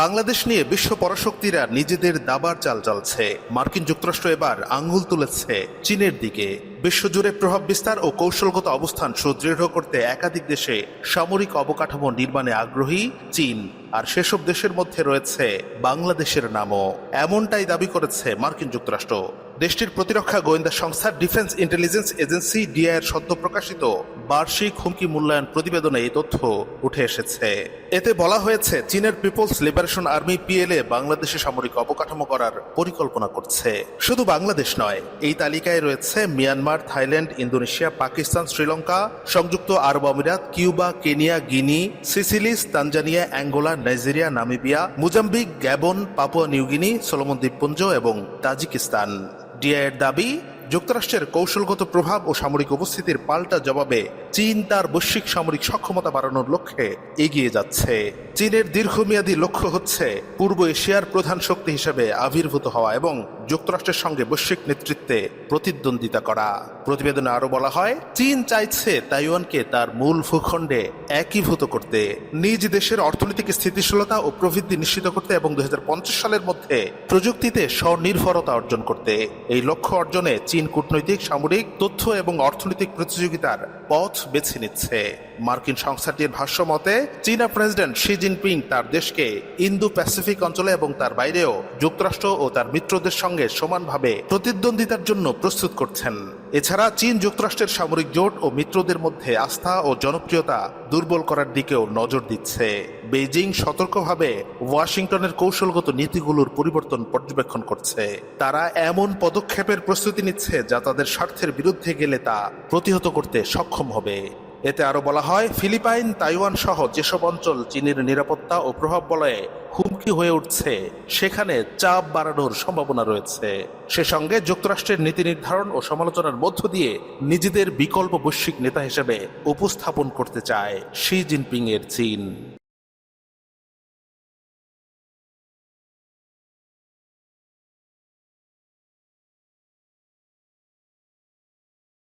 বাংলাদেশ নিয়ে বিশ্ব পরাশক্তিরা নিজেদের দাবার চাল চালছে মার্কিন যুক্তরাষ্ট্র এবার আঙ্গুল তুলেছে চীনের দিকে। বিশ্বজুড়ে প্রভাব বিস্তার ও কৌশলগত অবস্থান সুদৃঢ় করতে একাধিক দেশে সামরিক অবকাঠামো নির্মাণে আগ্রহী চীন। আর সেসব দেশের মধ্যে রয়েছে বাংলাদেশের নামও। এমনটাই দাবি করেছে মার্কিন যুক্তরাষ্ট্র। দেশটির প্রতিরক্ষা গোয়েন্দা সংস্থা ডিফেন্স ইন্টেলিজেন্স এজেন্সি ডিআইয়ের সদ্য প্রকাশিত বার্ষিক হুমকি মূল্যায়ন প্রতিবেদনে এই তথ্য উঠে এসেছে। এতে বলা হয়েছে, চীনের পিপলস লিবারেশন আর্মি পিএলএ বাংলাদেশে সামরিক অবকাঠামো করার পরিকল্পনা করছে। শুধু বাংলাদেশ নয়, এই তালিকায় রয়েছে Myanmar Thailand, Indonesia, Pakistan, Sri Lanka, সংযুক্ত আরব আমিরাত, Cuba, Kenya, Guinea Seychelles Tanzania, Angola, Nigeria, Namibia, Mozambique, Gabon, Papua New Guinea Solomon দ্বীপপুঞ্জ এবং তাজিকিস্তান। ডিআইয়ের দাবি, যুক্তরাষ্ট্রের কৌশলগত প্রভাব ও সামরিক উপস্থিতির পাল্টা জবাবে চীন তার বৈশ্বিক সামরিক সক্ষমতা বাড়ানোর লক্ষ্যে এগিয়ে যাচ্ছে। চীনের দীর্ঘমেয়াদী লক্ষ্য হচ্ছে পূর্ব এশিয়ার প্রধান শক্তি হিসেবে আবির্ভূত হওয়া এবং যুক্তরাষ্ট্রের সঙ্গে বৈশ্বিক নেতৃত্বে প্রতিদ্বন্দ্বিতা করা। প্রতিবেদনে আরও বলা হয়, চীন চাইছে তাইওয়ানকে তার মূল ভূখণ্ডে একীভূত করতে। নিজ দেশের অর্থনৈতিক স্থিতিশীলতা ও প্রবৃদ্ধি নিশ্চিত করতে এবং দু হাজার পঞ্চাশ সালের মধ্যে প্রযুক্তিতে স্বনির্ভরতা অর্জন করতে। এই লক্ষ্য অর্জনে চীন কূটনৈতিক, সামরিক, তথ্য এবং অর্থনৈতিক প্রতিযোগিতার পথ বেছে নিচ্ছে। মার্কিন সংস্থাটির ভাষ্য মতে, চীনা প্রেসিডেন্ট শি জিনপিং তার দেশকে ইন্দো প্যাসিফিক অঞ্চলে এবং তার বাইরেও যুক্তরাষ্ট্র ও তার মিত্রদের সঙ্গে সমানভাবে প্রতিদ্বন্দ্বিতার জন্য প্রস্তুত করছেন। এছাড়া চীন যুক্তরাষ্ট্রের সামরিক জোট ও মিত্রদের মধ্যে আস্থা ও জনপ্রিয়তা দুর্বল করার দিকেও নজর দিচ্ছে। বেজিং সতর্কভাবে ওয়াশিংটনের কৌশলগত নীতিগুলোর পরিবর্তন পর্যবেক্ষণ করছে। তারা এমন পদক্ষেপের প্রস্তুতি নিচ্ছে যা তাদের স্বার্থের বিরুদ্ধে গেলে তা প্রতিহত করতে সক্ষম হবে। এতে আরও বলা হয়, ফিলিপাইন, তাইওয়ান সহ যেসব অঞ্চল চীনের নিরাপত্তা ও প্রভাব বলয়ে হুমকি হয়ে উঠছে, সেখানে চাপ বাড়ানোর সম্ভাবনা রয়েছে। সে সঙ্গে যুক্তরাষ্ট্রের নীতি নির্ধারণ ও সমালোচনার মধ্য দিয়ে নিজেদের বিকল্প বৈশ্বিক নেতা হিসেবে উপস্থাপন করতে চায় শি জিনপিং এর চীন।